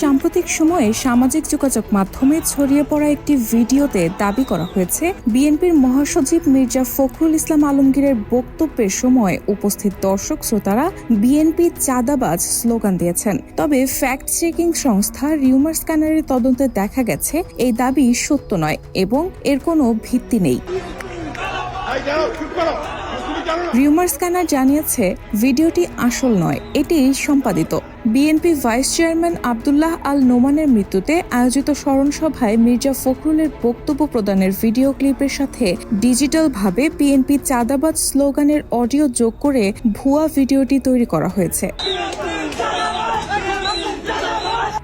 সাম্প্রতিক সময়ে সামাজিক যোগাযোগ মাধ্যমে ছড়িয়ে পড়া একটি ভিডিওতে দাবি করা হয়েছে, বিএনপির মহাসচিব মির্জা ফখরুল ইসলাম আলমগীরের বক্তব্যের সময় উপস্থিত দর্শক শ্রোতারা বিএনপি চাঁদাবাজ স্লোগান দিয়েছেন। তবে ফ্যাক্ট চেকিং সংস্থা রিউমার স্ক্যানারের তদন্তে দেখা গেছে, এই দাবি সত্য নয় এবং এর কোনো ভিত্তি নেই। রিউমার স্ক্যানার জানিয়েছে, ভিডিওটি আসল নয়, এটি সম্পাদিত। BNP vice chairman Abdullah Al নোমানের মৃত্যুতে আয়োজিত স্মরণসভায় মির্জা ফখরুলের বক্তব্য প্রদানের ভিডিও ক্লিপের সাথে ডিজিটালভাবে বিএনপি চাঁদাবাদ স্লোগানের অডিও যোগ করে ভুয়া ভিডিওটি তৈরি করা হয়েছে।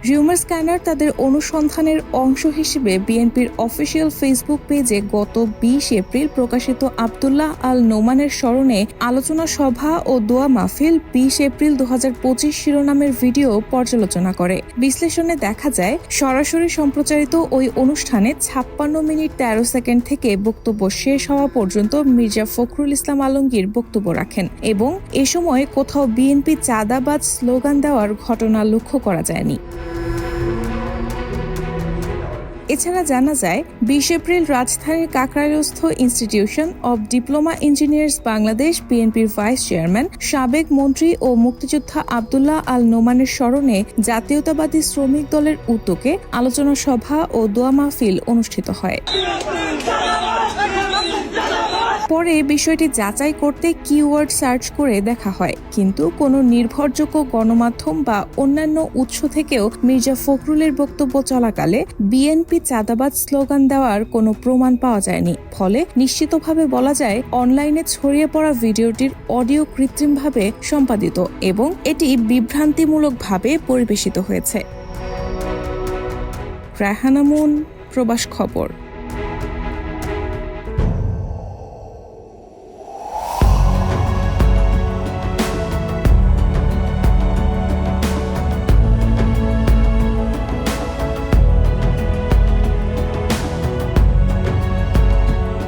রিউমার স্ক্যানার তাদের অনুসন্ধানের অংশ হিসেবে বিএনপির অফিসিয়াল ফেসবুক পেজে গত বিশ এপ্রিল প্রকাশিত আবদুল্লাহ আল নোমানের স্মরণে আলোচনা সভা ও দোয়া মাহফিল বিশ এপ্রিল দু হাজার পঁচিশ শিরোনামের ভিডিও পর্যালোচনা করে। বিশ্লেষণে দেখা যায়, সরাসরি সম্প্রচারিত ওই অনুষ্ঠানে ছাপ্পান্ন মিনিট তেরো সেকেন্ড থেকে বক্তব্য শেষ হওয়া পর্যন্ত মির্জা ফখরুল ইসলাম আলমগীর বক্তব্য রাখেন এবং এ সময় কোথাও বিএনপি চাঁদাবাজ স্লোগান দেওয়ার ঘটনা লক্ষ্য করা যায়নি। এছাড়া জানা যায়, বিশ এপ্রিল রাজধানীর কাকরাইলস্থ Institution of Diploma Engineers Bangladesh বিএনপির ভাইস চেয়ারম্যান, সাবেক মন্ত্রী ও মুক্তিযোদ্ধা আবদুল্লাহ আল নোমানের স্মরণে জাতীয়তাবাদী শ্রমিক দলের উদ্যোগে আলোচনা সভা ও দোয়া মাহফিল অনুষ্ঠিত হয়। পরে বিষয়টি যাচাই করতে কিওয়ার্ড সার্চ করে দেখা হয়। কিন্তু কোনো নির্ভরযোগ্য গণমাধ্যম বা অন্যান্য উৎস থেকেও মির্জা ফখরুলের বক্তব্য চলাকালে বিএনপি চাঁদাবাজ স্লোগান দেওয়ার কোনো প্রমাণ পাওয়া যায়নি। ফলে নিশ্চিতভাবে বলা যায়, অনলাইনে ছড়িয়ে পড়া ভিডিওটির অডিও কৃত্রিমভাবে সম্পাদিত এবং এটি বিভ্রান্তিমূলকভাবে পরিবেশিত হয়েছে। রাহানামুন প্রবাস খবর।